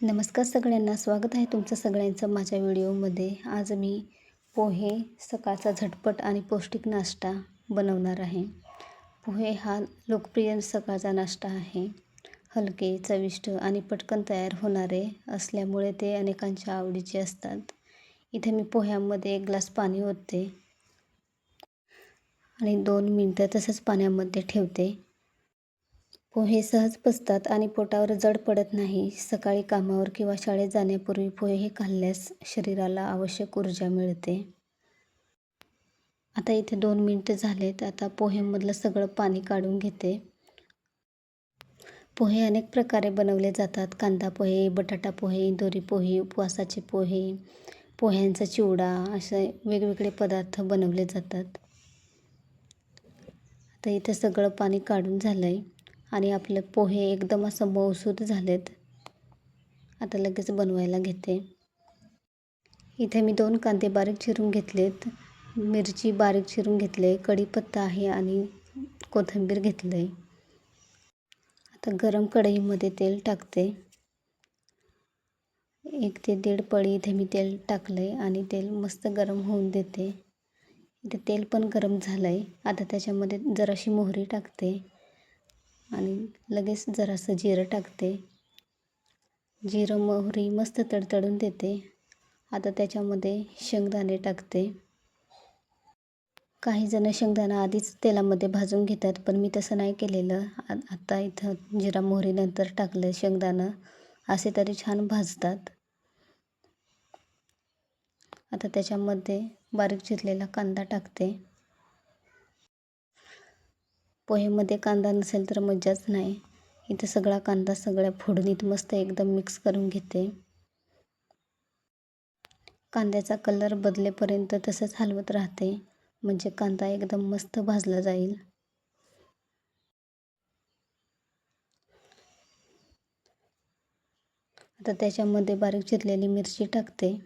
नमस्कार सगळ्यांना. स्वागत आहे तुमचं सगळ्यांचं माझ्या व्हिडिओमध्ये. आज मी पोहे सकाळचा झटपट आणि पौष्टिक नाश्ता बनवणार आहे. पोहे हा लोकप्रिय सकाळचा नाश्ता आहे. हलके चविष्ट आणि पटकन तयार होणारे असल्यामुळे ते अनेकांच्या आवडीचे असतात. इथे मी पोह्यामध्ये एक ग्लास पाणी ओतते आणि दोन मिनटं तसंच पाण्यामध्ये ठेवते. पोहे सहज पचतात आणि पोटावर जड पडत नाही. सकाळी कामावर किंवा शाळेत जाण्यापूर्वी पोहे खाल्ल्यास शरीराला आवश्यक ऊर्जा मिळते. आता इथे दोन मिनटं झालेत. आता पोहेमधलं सगळं पाणी काढून घेते. पोहे अनेक प्रकारे बनवले जातात. कांदा पोहे बटाटा पोहे इंदोरी पोहे उपवासाचे पोहे पोह्यांचा चिवडा असे वेगवेगळे पदार्थ बनवले जातात. आता इथे सगळं पाणी काढून झालं आहे आणि आपले पोहे एकदम असं मऊसूत झालेत. आता लगेच बनवायला घेते. इथे मी दोन कांदे बारीक चिरून घेतलेत. मिरची बारीक चिरून घेतले कढीपत्ता आहे आणि कोथिंबीर घेतलं आहे आता गरम कढईमध्ये तेल टाकते. एक ते दीड पळी इथे मी तेल टाकलं आहे आणि तेल मस्त गरम होऊन देते. इथे तेल पण गरम झालं आहे आता त्याच्यामध्ये जराशी मोहरी टाकते. आणि लगेच जरासं जिरं टाकते. जिरं मोहरी मस्त तडतडून देते. आता त्याच्यामध्ये शेंगदाणे टाकते. काही जण शेंगदाणा आधीच तेलामध्ये भाजून घेतात पण मी तसं नाही केलेलं. आता इथं जिरा मोहरीनंतर टाकलं शेंगदाणं. असे तरी छान भाजतात. आता त्याच्यामध्ये बारीक चिरलेला कांदा टाकते. पोहेमध्ये कांदा नसेल तर मज्जाच नाही. इथं सगळा कांदा सगळ्या फोडणीत मस्त एकदम मिक्स करून घेते. कांद्याचा कलर बदलेपर्यंत तसंच हलवत राहते. म्हणजे कांदा एकदम मस्त भाजला जाईल. आता त्याच्यामध्ये बारीक चिरलेली मिरची टाकते.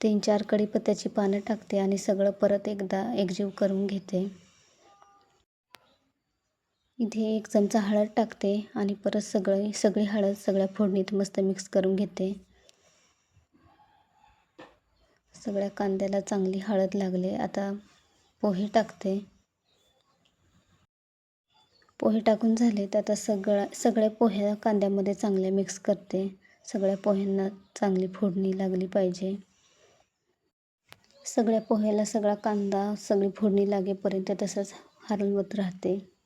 तीन चार कढीपत्त्याची पानं टाकते आणि सगळं परत एकदा एकजीव करून घेते. इथे एक चमचा हळद टाकते आणि परत सगळे सगळी हळद सगळ्या फोडणीत मस्त मिक्स करून घेते. सगळ्या कांद्याला चांगली हळद लागले. आता पोहे टाकते. पोहे टाकून झाले तर आता सगळ्या सगळ्या पोह्या कांद्यामध्ये चांगल्या मिक्स करते. सगळ्या पोह्यांना चांगली फोडणी लागली पाहिजे. सगळ्या पोह्याला सगळा कांदा सगळी फोडणी लागेपर्यंत तसंच हरवत राहते.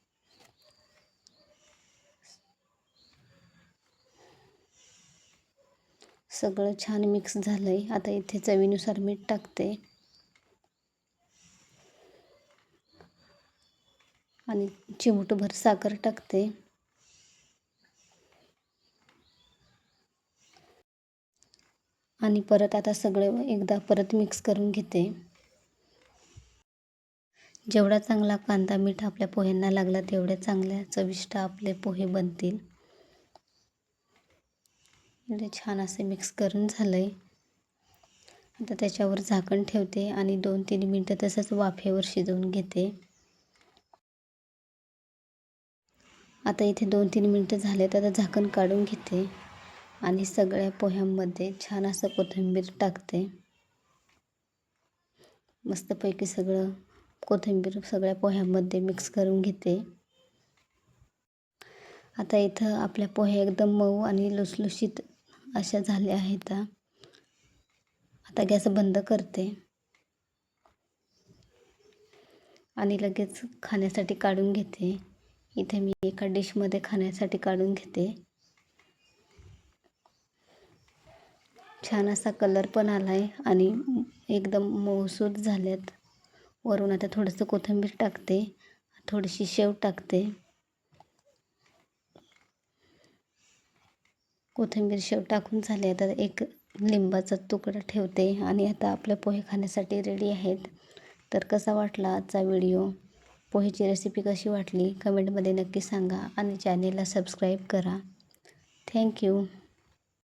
सगळं छान मिक्स झालं आहे आता इथे चवीनुसार मीठ टाकते. आणि चिमूटभर साखर टाकते. आणि परत आता सगळं एकदा परत मिक्स करून घेते. जेवढा चांगला कांदा मीठ आपल्या पोह्यांना लागला तेवढ्या चांगल्या चविष्ट आपले पोहे बनतील. म्हणजे छान असे मिक्स करून झालं आहे आता त्याच्यावर झाकण ठेवते आणि दोन तीन मिनटं तसंच वाफेवर शिजवून घेते. आता इथे दोन तीन मिनटं झाले तर आता झाकण काढून घेते आणि सगळ्या पोह्यांमध्ये छान असं कोथिंबीर टाकते. मस्तपैकी सगळं कोथिंबीर सगळ्या पोह्यांमध्ये मिक्स करून घेते. आता इथं आपल्या पोहे एकदम मऊ आणि लुसलुशीत अशा झाल्या आहेत. आता गॅस बंद करते. आणि लगेच खाण्यासाठी काढून घेते. इथे मी एका डिशमध्ये खाण्यासाठी काढून घेते. छान असा कलर पण आला आहे आणि एकदम मऊसूद झाल्यात वरून आता थोडंसं कोथिंबीर टाकते. थोडीशी शेव टाकते. कोथिंबीर शेव टाकून झाले आता एक लिंबाचा तुकडा ठेवते आणि आता आपल्या पोहे खाण्यासाठी रेडी आहेत. तर कसा वाटला आजचा व्हिडिओ पोहेची रेसिपी कशी वाटली? कमेंटमध्ये नक्की सांगा आणि चॅनेलला सबस्क्राईब करा. थँक्यू